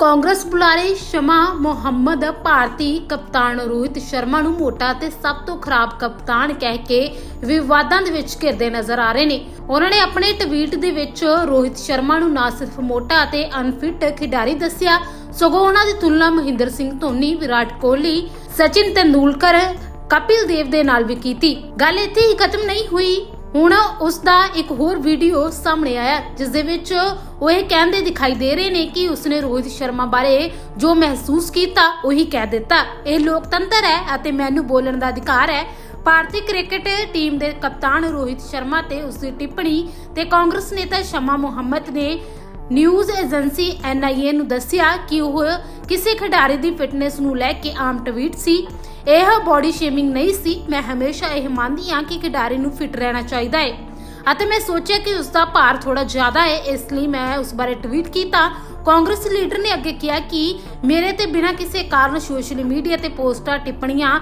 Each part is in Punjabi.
ਕਾਂਗਰਸ ਬੁਲਾਰੇ ਸ਼ਮਾ ਮੁਹੰਮਦ ਭਾਰਤੀ ਕਪਤਾਨ ਰੋਹਿਤ ਸ਼ਰਮਾ ਨੂੰ ਮੋਟਾ ਤੇ ਸਭ ਤੋਂ ਖਰਾਬ ਕਪਤਾਨ ਕਹਿ ਕੇ ਵਿਵਾਦਾਂ ਦੇ ਵਿੱਚ ਘਿਰਦੇ ਨਜ਼ਰ ਆ ਰਹੇ ਨੇ। ਉਹਨਾਂ ਨੇ ਆਪਣੇ ਟਵੀਟ ਦੇ ਵਿੱਚ ਰੋਹਿਤ ਸ਼ਰਮਾ ਨੂੰ ਨਾ ਸਿਰਫ ਮੋਟਾ ਅਤੇ ਅਨਫਿਟ ਖਿਡਾਰੀ ਦੱਸਿਆ, ਸਗੋਂ ਉਹਨਾਂ ਦੀ ਤੁਲਨਾ ਮਹਿੰਦਰ ਸਿੰਘ ਧੋਨੀ, ਵਿਰਾਟ ਕੋਹਲੀ, ਸਚਿਨ ਤੰਦੂਲਕਰ, ਕਪਿਲ ਦੇਵ ਦੇ ਨਾਲ ਵੀ ਕੀਤੀ। ਗੱਲ ਇੱਥੇ ਹੀ ਖਤਮ ਨਹੀਂ ਹੋਈ। ਹੁਣ ਉਸ ਦਾ ਇੱਕ ਹੋਰ ਵੀਡੀਓ ਸਾਹਮਣੇ ਆਇਆ ਜਿਸ ਦੇ ਵਿੱਚ ਉਹ ਇਹ ਕਹਿੰਦੇ ਦਿਖਾਈ ਦੇ ਰਹੇ ਨੇ ਕਿ ਉਸਨੇ ਰੋਹਿਤ ਸ਼ਰਮਾ ਬਾਰੇ ਜੋ ਮਹਿਸੂਸ ਕੀਤਾ, ਉਹੀ ਕਹਿ ਦਿੱਤਾ। ਇਹ ਲੋਕਤੰਤਰ ਹੈ ਅਤੇ ਮੈਨੂੰ ਬੋਲਣ ਦਾ ਅਧਿਕਾਰ ਹੈ। ਭਾਰਤੀ ਕ੍ਰਿਕਟ ਟੀਮ ਦੇ ਕਪਤਾਨ ਰੋਹਿਤ ਸ਼ਰਮਾ ਤੇ ਉਸ ਦੀ ਟਿੱਪਣੀ ਤੇ ਕਾਂਗਰਸ ਨੇਤਾ ਸ਼ਮਾ ਮੁਹੰਮਦ ਨੇ ਨਿਊਜ਼ ਏਜੰਸੀ ਐਨਆਈਏ ਨੂੰ ਦੱਸਿਆ ਕਿ ਉਹ ਕਿਸੇ ਖਿਡਾਰੀ ਦੀ ਫਿਟਨੈਸ ਨੂੰ ਲੈ ਕੇ ਆਮ ਟਵੀਟ ਸੀ। ਇਹ ਬਾਡੀ ਸ਼ੇਮਿੰਗ ਨਹੀਂ ਸੀ। ਮੈਂ ਹਮੇਸ਼ਾ ਇਹ ਮੰਨਦੀ ਹਾਂ ਕਿ ਖਿਡਾਰੀ ਨੂੰ ਫਿਟ ਰਹਿਣਾ ਚਾਹੀਦਾ ਹੈ ਅਤੇ ਮੈਂ ਸੋਚਿਆ ਕਿ ਉਸ ਦਾ ਭਾਰ ਥੋੜਾ ਜ਼ਿਆਦਾ ਹੈ, ਇਸ ਲਈ ਮੈਂ ਉਸ ਬਾਰੇ ਟਵੀਟ ਕੀਤਾ। ਕਾਂਗਰਸ ਲੀਡਰ ਨੇ ਅੱਗੇ ਕਿਹਾ ਕਿ ਮੇਰੇ ਤੇ ਬਿਨਾਂ ਕਿਸੇ ਕਾਰਨ ਸੋਸ਼ਲ ਮੀਡੀਆ ਤੇ ਪੋਸਟਾਂ, ਟਿੱਪਣੀਆਂ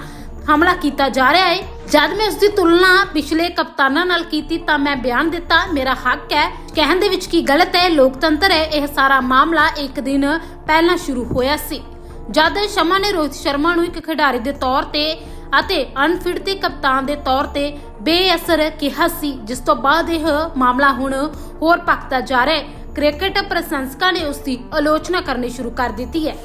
ਹਮਲਾ ਕੀਤਾ ਜਾ ਰਿਹਾ ਹੈ। ਜਦ ਮੈਂ ਉਸ ਦੀ ਤੁਲਨਾ ਪਿਛਲੇ ਕਪਤਾਨਾਂ ਨਾਲ ਕੀਤੀ ਤਾਂ ਮੈਂ ਬਿਆਨ ਦਿੱਤਾ, ਮੇਰਾ ਹੱਕ ਹੈ। ਕਹਿਣ ਦੇ ਵਿੱਚ ਕੀ ਗਲਤ ਹੈ? ਲੋਕਤੰਤਰ ਹੈ। ਇਹ ਸਾਰਾ ਮਾਮਲਾ ਇੱਕ ਦਿਨ ਪਹਿਲਾਂ ਸ਼ੁਰੂ ਹੋਇਆ ਸੀ। ਜਦ ਸ਼ਮਾ ਨੇ ਰੋਹਿਤ ਸ਼ਰਮਾ ਨੂੰ ਇੱਕ ਖਿਡਾਰੀ ਦੇ ਤੌਰ ਤੇ ਅਤੇ ਅਨਫਿਟ ਤੇ ਕਪਤਾਨ ਦੇ ਤੌਰ ਤੇ ਬੇਅਸਰ ਕਿਹਾ ਸੀ, ਜਿਸ ਤੋਂ ਬਾਅਦ ਇਹ ਮਾਮਲਾ ਹੁਣ ਹੋਰ ਪੱਕਦਾ ਜਾ ਰਿਹਾ ਹੈ। ਕ੍ਰਿਕਟ ਪ੍ਰਸ਼ੰਸਕਾਂ ਨੇ ਉਸ ਦੀ ਆਲੋਚਨਾ ਕਰਨੀ ਸ਼ੁਰੂ ਕਰ ਦਿੱਤੀ ਹੈ।